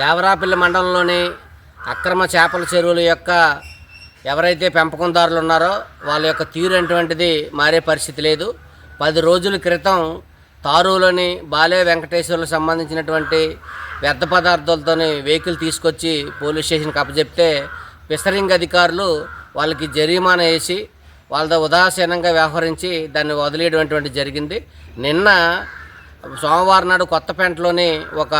దేవరాపల్లి మండలంలోని అక్రమ చేపల చెరువుల యొక్క ఎవరైతే పెంపకందారులు ఉన్నారో వాళ్ళ యొక్క తీరు అటువంటిది మారే పరిస్థితి లేదు. పది రోజుల క్రితం తారూలోని బాలే వెంకటేశ్వర్లకు సంబంధించినటువంటి వ్యర్థ పదార్థాలతోని వెహికల్ తీసుకొచ్చి పోలీస్ స్టేషన్కి అప్పచెప్తే ఫిషరింగ్ అధికారులు వాళ్ళకి జరిమానా వేసి వాళ్ళతో ఉదాసీనంగా వ్యవహరించి దాన్ని వదిలేయడం జరిగింది. నిన్న సోమవారం నాడు కొత్తపేంటలోని ఒక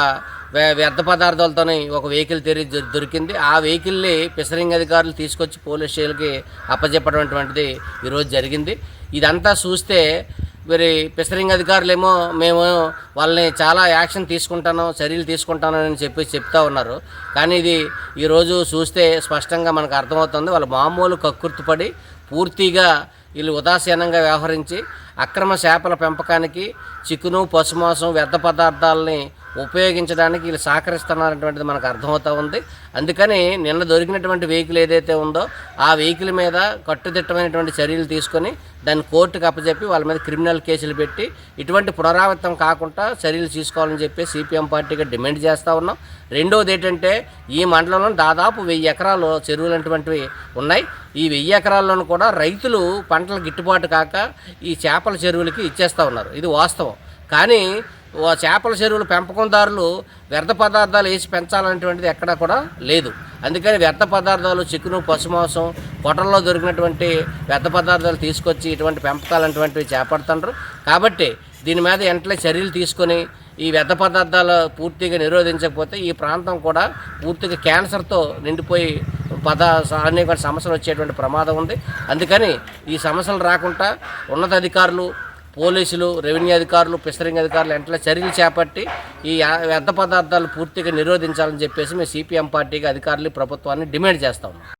వ్యర్థ పదార్థాలతోని ఒక వెహికల్ తెరి దొ- దొరికింది. ఆ వెహికల్ని ఫిషరింగ్ అధికారులు తీసుకొచ్చి పోలీస్ స్టేషన్కి అప్పచెప్పటువంటిది ఈరోజు జరిగింది. ఇదంతా చూస్తే మరి ఫిషరింగ్ అధికారులు ఏమో మేము వాళ్ళని చాలా యాక్షన్ తీసుకుంటాను చర్యలు తీసుకుంటాను అని చెప్పి చెప్తా ఉన్నారు. కానీ ఇది ఈరోజు చూస్తే స్పష్టంగా మనకు అర్థమవుతుంది. వాళ్ళ మామూలు కక్కుర్తిపడి పూర్తిగా వీళ్ళు ఉదాసీనంగా వ్యవహరించి అక్రమ చేపల పెంపకానికి చికెను పశుమాంసం వ్యర్థ పదార్థాలని ఉపయోగించడానికి వీళ్ళు సహకరిస్తున్నారనేటువంటిది మనకు అర్థమవుతూ ఉంది. అందుకని నిన్న దొరికినటువంటి వెహికల్ ఏదైతే ఉందో ఆ వెహికల్ మీద కట్టుదిట్టమైనటువంటి చర్యలు తీసుకొని దాన్ని కోర్టుకు అప్పచెప్పి వాళ్ళ మీద క్రిమినల్ కేసులు పెట్టి ఇటువంటి పునరావృతం కాకుండా చర్యలు తీసుకోవాలని చెప్పి సిపిఎం పార్టీగా డిమాండ్ చేస్తూ ఉన్నాం. రెండవది ఏంటంటే ఈ మండలంలో దాదాపు వెయ్యి ఎకరాలు చెరువులు అటువంటివి ఉన్నాయి. ఈ వెయ్యి ఎకరాల్లోనూ కూడా రైతులు పంటల గిట్టుబాటు కాక ఈ చేపల చెరువులకి ఇచ్చేస్తూ ఉన్నారు. ఇది వాస్తవం. కానీ చేపల చెరువుల పెంపకందారులు వ్యర్థ పదార్థాలు వేసి పెంచాలనేటువంటిది ఎక్కడా కూడా లేదు. అందుకని వ్యర్థ పదార్థాలు చికెను పశుమాంసం పొటల్లో దొరికినటువంటి వ్యర్థ పదార్థాలు తీసుకొచ్చి ఇటువంటి పెంపకాలు అటువంటివి చేపడుతుండ్రు. కాబట్టి దీని మీద వెంటనే చర్యలు తీసుకొని ఈ వ్యర్థ పదార్థాలు పూర్తిగా నిరోధించకపోతే ఈ ప్రాంతం కూడా పూర్తిగా క్యాన్సర్తో నిండిపోయి పద అనేక సమస్యలు వచ్చేటువంటి ప్రమాదం ఉంది. అందుకని ఈ సమస్యలు రాకుండా ఉన్నతాధికారులు పోలీసులు రెవెన్యూ అధికారులు ఫిషరింగ్ అధికారులు వెంటనే చర్యలు చేపట్టి ఈ వ్యర్థ పదార్థాలు పూర్తిగా నిరోధించాలని చెప్పేసి మేము సిపిఎం పార్టీకి అధికారులు ప్రభుత్వాన్ని డిమాండ్ చేస్తాము